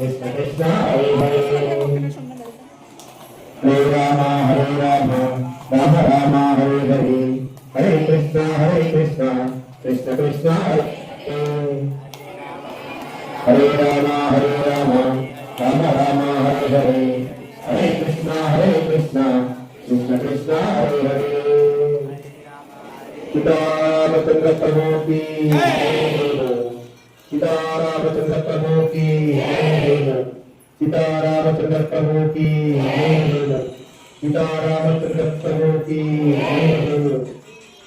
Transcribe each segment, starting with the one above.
కృష్ణ కృష్ణ హరే హరే హరే రామ హరే రామ రామ రామ హరే హరే హరే కృష్ణ హరే కృష్ణ కృష్ణ కృష్ణ హరే హరే హరే రామ హరే రామ రామ రామ హరే హరే హరే కృష్ణ హరే కృష్ణ కృష్ణ కృష్ణ హరే హరే సీతారామచంద్ర ప్రభు की సీతారామచంద్ర ప్రభు की సీతారామచంద్ర ప్రభు की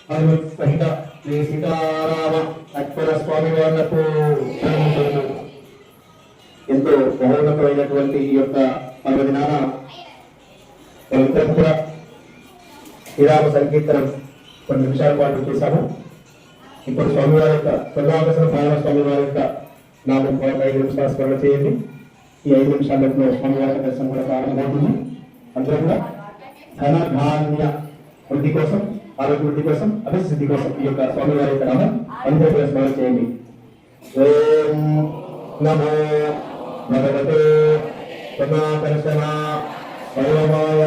హనుమత్ సహిత శ్రీ సీతారామ లక్ష్మణ స్వామి వాళ్ళకు ఎంతో మహోన్నతమైనటువంటి ఈ యొక్క పర్వదినాన మనమందరం కూడా శ్రీరామ సంకీర్తనం కొన్ని నిమిషాల పాటు చేశాము. ఇప్పుడు స్వామివారి యొక్క స్వర్ణాభసన పాలన స్వామివారి యొక్క నామం కొరకు ఐదు నిమిషాలు స్మరణ చేయండి. ఈ ఐదు నిమిషాల్లో స్వామివారి యొక్క దర్శనం కూడా ప్రారంభమవుతుంది. అందరూ కూడా ధన ధాన్య వృద్ధి కోసం ఆరోగ్య వృద్ధి కోసం అభివృద్ధి కోసం ఈ యొక్క స్వామివారి యొక్క నామం అందరూ కూడా స్మరణ చేయండి. ఓం నమో భగవతే సమాకర్షణ సర్వమాయ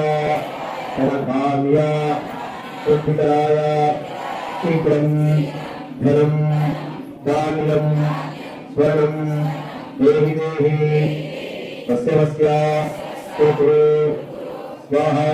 ధనధాన్య వృద్ధికరాయ శీఘ్రం ధనం ధాన్యం స్వర్ణం దేహి దేహి तस्य वस्य स्वाहा